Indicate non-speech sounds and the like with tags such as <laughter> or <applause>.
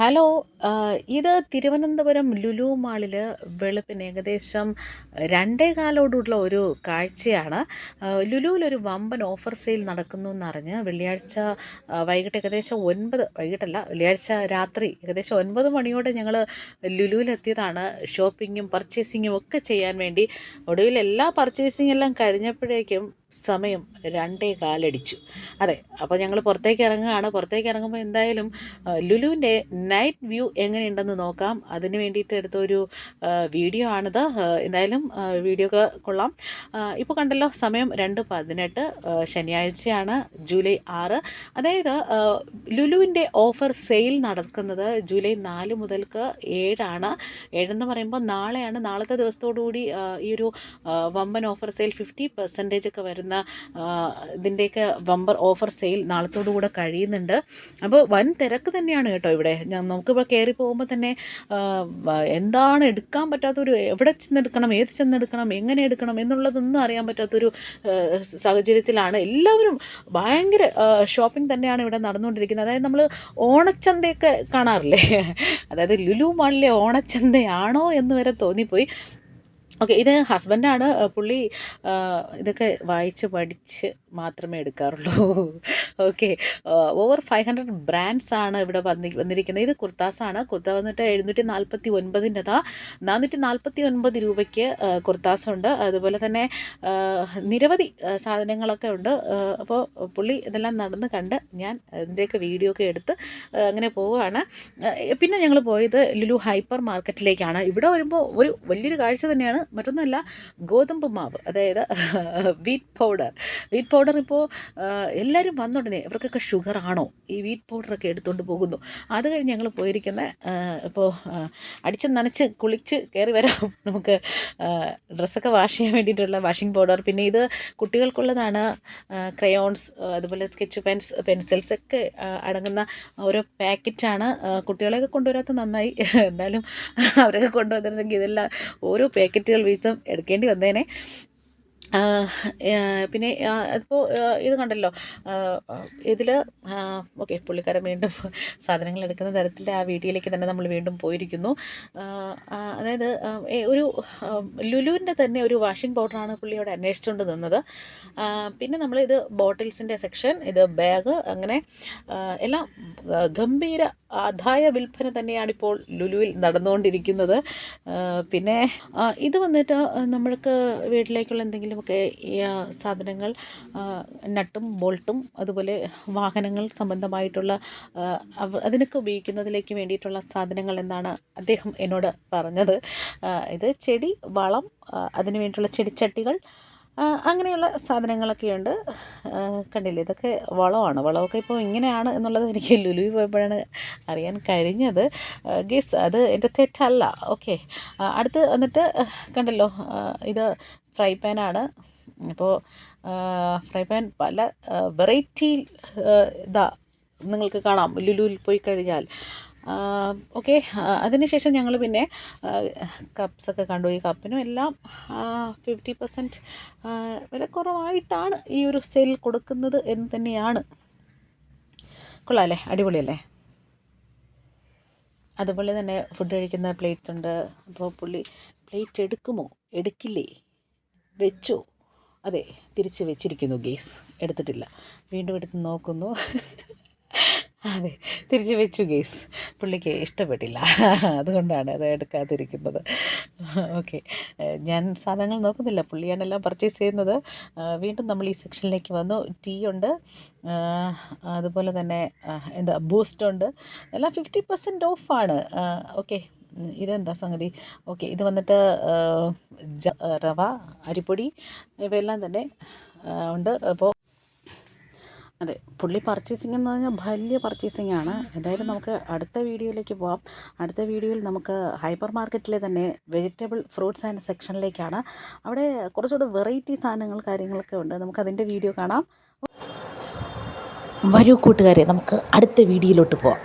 Hello ഇത് തിരുവനന്തപുരം ലുലു മാളിൽ വെളുപ്പിന് ഏകദേശം രണ്ടേ കാലോടുള്ള ഒരു കാഴ്ചയാണ്. ലുലുവിലൊരു വമ്പൻ ഓഫർ സെയിൽ നടക്കുന്നു എന്നറിഞ്ഞ് വെള്ളിയാഴ്ച വൈകിട്ട് ഏകദേശം ഒൻപത് വൈകിട്ടല്ല വെള്ളിയാഴ്ച രാത്രി ഏകദേശം ഒൻപത് മണിയോടെ ഞങ്ങൾ ലുലുവിലെത്തിയതാണ്. ഷോപ്പിങ്ങും പർച്ചേസിങ്ങും ഒക്കെ ചെയ്യാൻ വേണ്ടി. ഒടുവിൽ എല്ലാ പർച്ചേസിങ് എല്ലാം കഴിഞ്ഞപ്പോഴേക്കും സമയം രണ്ടേ കാലടിച്ചു. അതെ അപ്പോൾ ഞങ്ങൾ പുറത്തേക്ക് ഇറങ്ങുകയാണ്. പുറത്തേക്ക് ഇറങ്ങുമ്പോൾ എന്തായാലും ലുലുവിന്റെ നൈറ്റ് വ്യൂ എങ്ങനെയുണ്ടെന്ന് നോക്കാം. അതിന് വേണ്ടിയിട്ട് എടുത്ത ഒരു വീഡിയോ ആണിത്. എന്തായാലും വീഡിയോ ഒക്കെ കൊള്ളാം. ഇപ്പോൾ കണ്ടല്ലോ സമയം രണ്ട് പതിനെട്ട് ശനിയാഴ്ചയാണ് ജൂലൈ ആറ്. അതായത് ലുലുവിന്റെ ഓഫർ സെയിൽ നടക്കുന്നത് ജൂലൈ നാല് മുതൽക്ക് ഏഴാണ്. ഏഴെന്ന് പറയുമ്പോൾ നാളെയാണ്. നാളത്തെ ദിവസത്തോടുകൂടി ഈ ഒരു വമ്പൻ ഓഫർ സെയിൽ ഫിഫ്റ്റി പെർസെന്റേജ് ഒക്കെ വരുന്ന ഇതിന്റെയൊക്കെ വമ്പർ ഓഫർ സെയിൽ നാളത്തോടു കൂടെ കഴിയുന്നുണ്ട്. അപ്പോൾ വൻ തിരക്ക് തന്നെയാണ് കേട്ടോ ഇവിടെ. ഞാൻ നമുക്കിപ്പോൾ കയറി പോകുമ്പോൾ തന്നെ എന്താണ് എടുക്കാൻ പറ്റാത്തൊരു എവിടെ ചെന്നെടുക്കണം ഏത് ചെന്നെടുക്കണം എങ്ങനെ എടുക്കണം എന്നുള്ളതൊന്നും അറിയാൻ പറ്റാത്തൊരു സാഹചര്യത്തിലാണ് എല്ലാവരും ഭയങ്കര ഷോപ്പിംഗ് തന്നെയാണ് ഇവിടെ നടന്നുകൊണ്ടിരിക്കുന്നത്. അതായത് നമ്മൾ ഓണച്ചന്തയൊക്കെ കാണാറില്ലേ? അതായത് ലുലു മാളിലെ ഓണച്ചന്തയാണോ എന്ന് വരെ തോന്നിപ്പോയി. ഓക്കെ ഇത് ഹസ്ബൻഡാണ്. പുള്ളി ഇതൊക്കെ വായിച്ച് പഠിച്ച് മാത്രമേ എടുക്കാറുള്ളൂ. Okay over five hundred brands ആണ് ഇവിടെ വന്നി വന്നിരിക്കുന്നത്. ഇത് കുർത്താസാണ്. കുർത്ത വന്നിട്ട് എഴുന്നൂറ്റി നാൽപ്പത്തി ഒൻപതിന്റെതാ നാനൂറ്റി നാൽപ്പത്തി ഒൻപത് രൂപയ്ക്ക് കുർത്താസുണ്ട്. അതുപോലെ തന്നെ നിരവധി സാധനങ്ങളൊക്കെ ഉണ്ട്. അപ്പോൾ പുള്ളി ഇതെല്ലാം നടന്ന് കണ്ട് ഞാൻ ഇതിന്റെയൊക്കെ വീഡിയോ ഒക്കെ എടുത്ത് അങ്ങനെ പോവുകയാണ്. പിന്നെ ഞങ്ങൾ പോയത് ലുലു ഹൈപ്പർ മാർക്കറ്റിലേക്കാണ്. ഇവിടെ വരുമ്പോൾ ഒരു വലിയൊരു കാഴ്ച തന്നെയാണ്. മറ്റൊന്നുമല്ല ഗോതമ്പ് മാവ് അതായത് വീറ്റ് പൗഡർ വീറ്റ് പൗഡർ ഇപ്പോൾ എല്ലാവരും വന്നുടനെ ഇവർക്കൊക്കെ ഷുഗറാണോ ഈ വീറ്റ് പൗഡറൊക്കെ എടുത്തുകൊണ്ട് പോകുന്നു. അത് കഴിഞ്ഞ് ഞങ്ങൾ പോയിരിക്കുന്ന ഇപ്പോൾ അടിച്ച് നനച്ച് കുളിച്ച് കയറി വരാം. നമുക്ക് ഡ്രസ്സൊക്കെ വാഷ് ചെയ്യാൻ വേണ്ടിയിട്ടുള്ള വാഷിംഗ് പൗഡർ പിന്നെ ഇത് കുട്ടികൾക്കുള്ളതാണ് ക്രയോൺസ് അതുപോലെ സ്കെച്ച് പെൻസ് പെൻസിൽസ് ഒക്കെ അടങ്ങുന്ന ഓരോ പാക്കറ്റാണ് കുട്ടികളെയൊക്കെ കൊണ്ടുവരാത്ത നന്നായി. <laughs> എന്തായാലും അവരൊക്കെ കൊണ്ടുവന്നിരുന്നെങ്കിൽ ഇതെല്ലാം ഓരോ പാക്കറ്റുകൾ വീതം എടുക്കേണ്ടി വന്നേനെ. പിന്നെ അതിപ്പോൾ ഇത് കണ്ടല്ലോ. ഇതിൽ ഓക്കെ പുള്ളിക്കാരൻ വീണ്ടും സാധനങ്ങൾ എടുക്കുന്ന തരത്തിൽ ആ വീഡിയോയിലേക്ക് തന്നെ നമ്മൾ വീണ്ടും പോയിരിക്കുന്നു. അതായത് ഒരു ലുലുവിന്റെ തന്നെ ഒരു വാഷിംഗ് പൗഡറാണ് പുള്ളി അവിടെ അന്വേഷിച്ചുകൊണ്ട് നിന്നത്. പിന്നെ നമ്മൾ ഇത് ബോട്ടിൽസിന്റെ സെക്ഷൻ ഇത് ബാഗ് അങ്ങനെ എല്ലാം ഗംഭീര ആദായ വിൽപ്പന തന്നെയാണ് ഇപ്പോൾ ലുലുവിൽ നടന്നുകൊണ്ടിരിക്കുന്നത്. പിന്നെ ഇത് വന്നിട്ട് നമ്മൾക്ക് വീട്ടിലേക്കുള്ള എന്തെങ്കിലും ഒക്കെ സാധനങ്ങൾ നട്ടും ബോൾട്ടും അതുപോലെ വാഹനങ്ങൾ സംബന്ധമായിട്ടുള്ള അതിനൊക്കെ ഉപയോഗിക്കുന്നതിലേക്ക് വേണ്ടിയിട്ടുള്ള സാധനങ്ങൾ എന്നാണ് അദ്ദേഹം എന്നോട് പറഞ്ഞത്. ഇത് ചെടി വളം അതിന് വേണ്ടിയിട്ടുള്ള ചെടിച്ചട്ടികൾ അങ്ങനെയുള്ള സാധനങ്ങളൊക്കെയുണ്ട്. കണ്ടില്ലേ ഇതൊക്കെ വളമാണ്. വളമൊക്കെ ഇപ്പോൾ ഇങ്ങനെയാണ് എന്നുള്ളത് എനിക്ക് ലുലുവിൽ പോയപ്പോഴാണ് അറിയാൻ കഴിഞ്ഞത്. ഗീസ് അത് എന്റെ തെറ്റല്ല. ഓക്കെ അടുത്ത് വന്നിട്ട് കണ്ടല്ലോ ഇത് ഫ്രൈ പാനാണ്. അപ്പോൾ ഫ്രൈ പാൻ പല വെറൈറ്റി ഇതാ നിങ്ങൾക്ക് കാണാം. ലുലുവിൽ പോയി കഴിഞ്ഞാൽ. ഓക്കെ അതിനുശേഷം ഞങ്ങൾ പിന്നെ കപ്സൊക്കെ കണ്ടു ഈ കപ്പിനും എല്ലാം ഫിഫ്റ്റി പെർസെന്റ് വില കുറവായിട്ടാണ് ഈ ഒരു സെയിൽ കൊടുക്കുന്നത് എന്ന് തന്നെയാണ്. കൊള്ളാമല്ലേ അടിപൊളിയല്ലേ? അതുപോലെ തന്നെ ഫുഡ് കഴിക്കുന്ന പ്ലേറ്റ് ഉണ്ട്. അപ്പോൾ പുള്ളി പ്ലേറ്റ് എടുക്കുമോ? എടുക്കില്ലേ? വെച്ചോ. അതെ തിരിച്ച് വെച്ചിരിക്കുന്നു ഗേസ് എടുത്തിട്ടില്ല. വീണ്ടും എടുത്ത് നോക്കുന്നു. അതെ തിരിച്ച് വെച്ചു ഗേസ് പുള്ളിക്ക് ഇഷ്ടപ്പെട്ടില്ല. അതുകൊണ്ടാണ് അത് എടുക്കാതിരിക്കുന്നത്. ഓക്കെ. ഞാൻ സാധനങ്ങൾ നോക്കുന്നില്ല. പുള്ളിയാണ് എല്ലാം പർച്ചേസ് ചെയ്യുന്നത്. വീണ്ടും നമ്മൾ ഈ സെക്ഷനിലേക്ക് വന്നു. ടീ ഉണ്ട്. അതുപോലെ തന്നെ എന്താ ബൂസ്റ്റ് ഉണ്ട്. എല്ലാം ഫിഫ്റ്റി പെർസെന്റ് ഓഫാണ് ഓക്കെ. ഇതെന്താ സംഗതി? ഓക്കെ ഇത് വന്നിട്ട് റവ അരിപ്പൊടി ഇവയെല്ലാം തന്നെ ഉണ്ട്. അപ്പോൾ അതെ പുള്ളി പർച്ചേസിംഗ് എന്ന് പറഞ്ഞാൽ വലിയ പർച്ചേസിംഗ് ആണ്. എന്തായാലും നമുക്ക് അടുത്ത വീഡിയോയിലേക്ക് പോവാം. അടുത്ത വീഡിയോയിൽ നമുക്ക് ഹൈപ്പർ മാർക്കറ്റിലെ തന്നെ വെജിറ്റബിൾ ഫ്രൂട്ട്സ് ആൻഡ് സെക്ഷനിലേക്കാണ് അവിടെ കുറച്ചുകൂടെ വെറൈറ്റി സാധനങ്ങൾ കാര്യങ്ങളൊക്കെ ഉണ്ട്. നമുക്ക് അതിന്റെ വീഡിയോ കാണാം. വരൂ കൂട്ടുകാരെ നമുക്ക് അടുത്ത വീഡിയോയിലോട്ട് പോവാം.